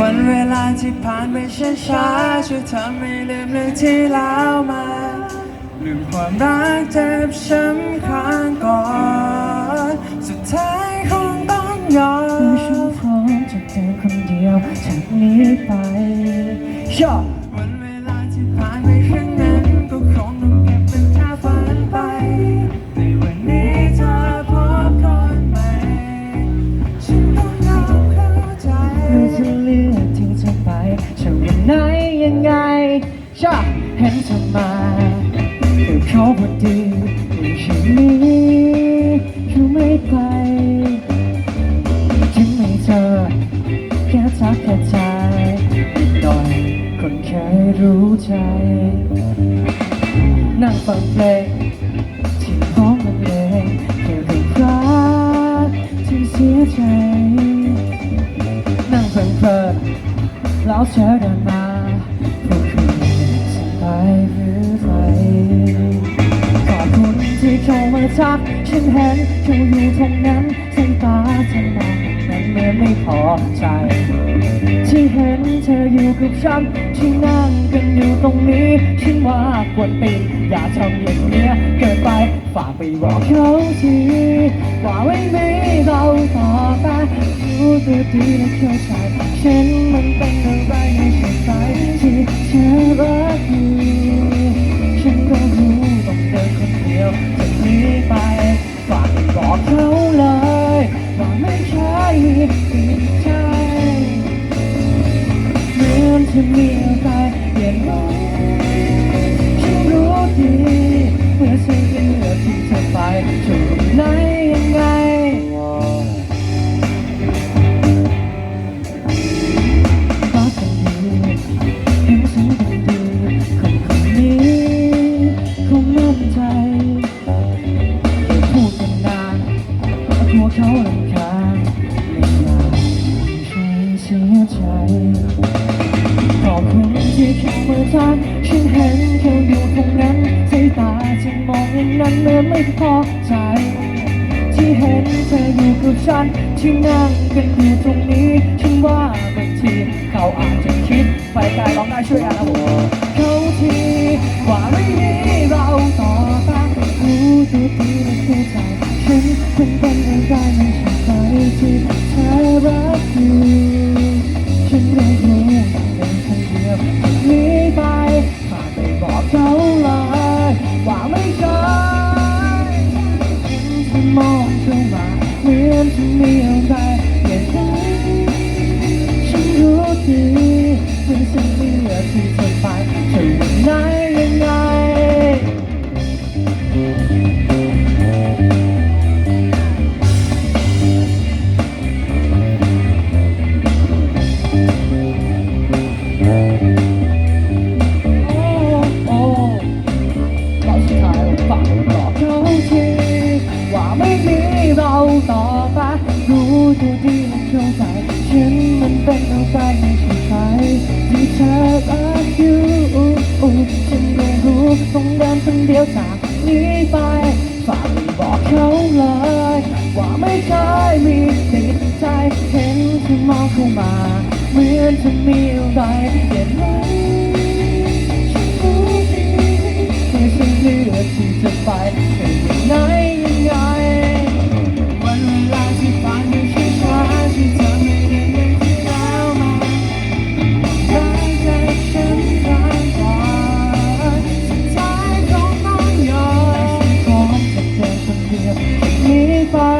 วันเวลาที่ผ่านไปช้าๆช่วยทำให้ลืมเรื่องที่แล้วมาลืมความรักเจ็บช้ำครั้งก่อน สุดท้ายคงต้องยอม จะวันไหนยังไงชอบเห็นเธอมาคือเขาพอดีในชีวิตนี้คือไม่ไกลถึงไม่เจอแค่ทักแค่ใจดหน่อยคนเคยรู้ใจ นั่งฟังเพลงที่ร้องมันเองเกี่ยวกับรักที่เสียใจ แล้วเธอเดินมาพูดคุยสบายหรือไม่ขอบคุณที่เข้ามาทักฉันเห็นเธออยู่ตรงนั้นสายตาเธอมองนั้นเหมือนไม่พอใจ ที่เห็นเธออยู่กับฉันที่นั่งกันอยู่ตรงนี้ฉันว่าควรปีนอย่าทำอย่างเนี้ยเกินไปฝากไปบอกเขาทีว่าไม่มีเราต่อไปรู้ตัวดีและเข้าใจ ฉันมันเป็นอะไรในสาย กลัวเขาลำคาญไม่อยากให้เสียใจขอบคุณที่เข้ามาทักฉันเห็นเธออยู่ตรงนั้นสายตาฉันมองอย่างนั้นเหมื่อนไม่พอใจ ที่เห็นเธออยู่กับฉัน ที่นั่งกันอยู่ตรงนี้ ฉันว่าบางทีเขาอาจจะคิดไปไกลร้องได้ช่วยกันนะผม รักอยู่ฉันไม่รู้เป็นคนเดียวนี้ไปฝากไปบอกเขาเลยว่าไม่ใช่เห็นเธอมองเข้ามาเหมือนจะมีอะไรเปลี่ยนแปลงฉันรู้ดีว่าฉันเลือกที่จะไปจะยังไงยังไงโรู้ตัวดีและเข้าใจฉันมันเป็นเอะไรในชีวิตที่เธอรักอยู่ฉันก็รู้ต้องเดินคนเดียวจากนี้ไปฝากบอกเขาเลย ว่าไม่เคยมีติดใจเห็นเธอมองเข้ามา เหมือนจะมีอะไรเปลี่ยนแปลงฉันรู้ดีว่ฉันเลือกที่จะไป Bye.